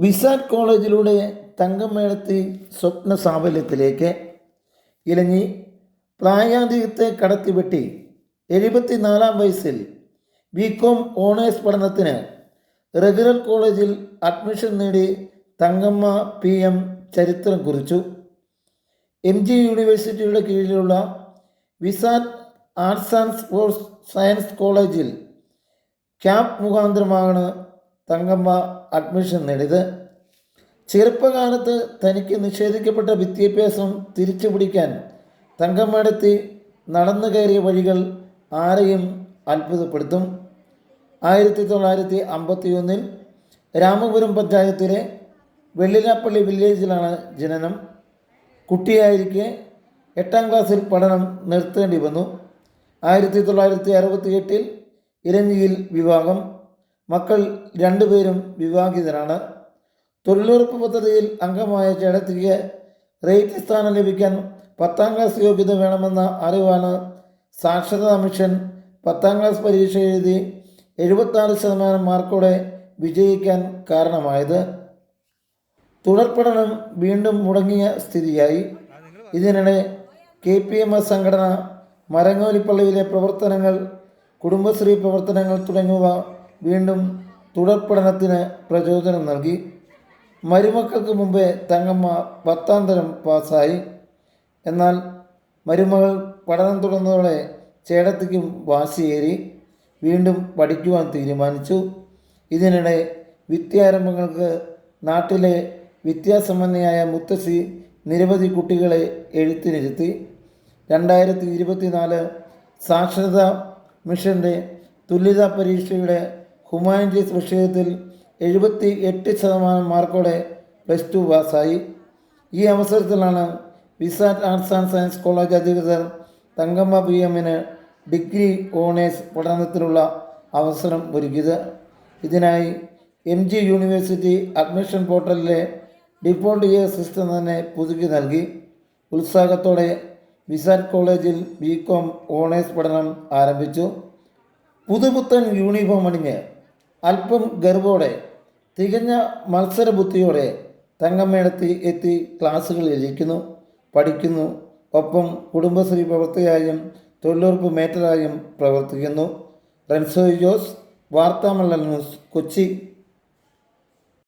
Vsat കോളേജിലൂടെ തങ്കമേളത്തി സ്വപ്ന സാഫല്യത്തിലേക്ക് ഇലഞ്ഞി പ്രായാധികത്തെ കടത്തിവെട്ടി എഴുപത്തിനാലാം വയസ്സിൽ ബി കോം ഓണേഴ്സ് പഠനത്തിന് റെഗുലർ കോളേജിൽ അഡ്മിഷൻ നേടി തങ്കമ്മ പി എം ചരിത്രം കുറിച്ചു. എം ജി യൂണിവേഴ്സിറ്റിയുടെ കീഴിലുള്ള VISAT arts and sports science കോളേജിൽ ക്യാപ് മുഖാന്തരമാണ് തങ്കമ്മ അഡ്മിഷൻ നേടിയത്. ചെറുപ്പകാലത്ത് തനിക്ക് നിഷേധിക്കപ്പെട്ട വിദ്യാഭ്യാസം തിരിച്ചു പിടിക്കാൻ തങ്കമ്മയെത്തി നടന്നു കയറിയ വഴികൾ ആരെയും അത്ഭുതപ്പെടുത്തും. ആയിരത്തി തൊള്ളായിരത്തി അമ്പത്തി ഒന്നിൽ രാമപുരം പഞ്ചായത്തിലെ വെള്ളിലാപ്പള്ളി വില്ലേജിലാണ് ജനനം. കുട്ടിയായിരിക്കെ എട്ടാം ക്ലാസ്സിൽ പഠനം നിർത്തേണ്ടി വന്നു. ആയിരത്തി തൊള്ളായിരത്തി അറുപത്തി എട്ടിൽ ഇരഞ്ഞിയിൽ വിവാഹം. മക്കൾ രണ്ടുപേരും വിവാഹിതരാണ്. തൊഴിലുറപ്പ് പദ്ധതിയിൽ അംഗമായ ചേടത്തിക്ക് റേറ്റ് സ്ഥാനം ലഭിക്കാൻ പത്താം ക്ലാസ് യോഗ്യത വേണമെന്ന അറിവാണ് സാക്ഷരതാ മിഷൻ പത്താം ക്ലാസ് പരീക്ഷ എഴുതി എഴുപത്താറ് ശതമാനം മാർക്കോടെ വിജയിക്കാൻ കാരണമായത്. തുടർ പഠനം വീണ്ടും മുടങ്ങിയ സ്ഥിതിയായി. ഇതിനിടെ കെ പി എം എസ് സംഘടന മരങ്ങോലിപ്പള്ളിയിലെ പ്രവർത്തനങ്ങൾ കുടുംബശ്രീ പ്രവർത്തനങ്ങൾ തുടങ്ങിയവ വീണ്ടും തുടർ പഠനത്തിന് പ്രചോദനം നൽകി. മരുമക്കൾക്ക് മുമ്പേ തങ്ങമ്മ പത്താം തരം പാസ്സായി. എന്നാൽ മരുമകൾ പഠനം തുടർന്നതോടെ ചേടത്തിക്കും വാശിയേറി. വീണ്ടും പഠിക്കുവാൻ തീരുമാനിച്ചു. ഇതിനിടെ വിദ്യാരംഭങ്ങൾക്ക് നാട്ടിലെ വിദ്യാസമ്പന്നയായ മുത്തശ്ശി നിരവധി കുട്ടികളെ എഴുത്തിനിരുത്തി. രണ്ടായിരത്തി ഇരുപത്തിനാല് സാക്ഷരതാ മിഷന്റെ തുല്യതാ പരീക്ഷയുടെ ഹ്യൂമാനിറ്റീസ് വിഷയത്തിൽ എഴുപത്തി എട്ട് ശതമാനം മാർക്കോടെ പ്ലസ് ടു പാസ്സായി. ഈ അവസരത്തിലാണ് VISAT arts and science college അധികൃതർ തങ്കമ്മ പി എമ്മിന് ഡിഗ്രി ഓണേഴ്സ് പഠനത്തിനുള്ള അവസരം ഒരുക്കിയത്. ഇതിനായി എം ജി യൂണിവേഴ്സിറ്റി അഡ്മിഷൻ പോർട്ടലിലെ ഡിഫോൾട്ട് ഇയർ സിസ്റ്റം തന്നെ പുതുക്കി നൽകി. ഉത്സാഹത്തോടെ വിസാറ്റ് കോളേജിൽ ബി കോം ഓണേഴ്സ് പഠനം ആരംഭിച്ചു. പുതുപുത്തൻ യൂണിഫോം അണിഞ്ഞ് അല്പം ഗർവോടെ തികഞ്ഞ മത്സരബുദ്ധിയോടെ തങ്കമ്മേടത്തി എത്തി ക്ലാസ്സുകളിൽ ഇരിക്കുന്നു പഠിക്കുന്നു. ഒപ്പം കുടുംബശ്രീ പ്രവർത്തകയായും തൊഴിലുറപ്പ് മേറ്ററായും പ്രവർത്തിക്കുന്നു. റൻസോയ് ജോസ് വാർത്താമല്ല ന്യൂസ് കൊച്ചി.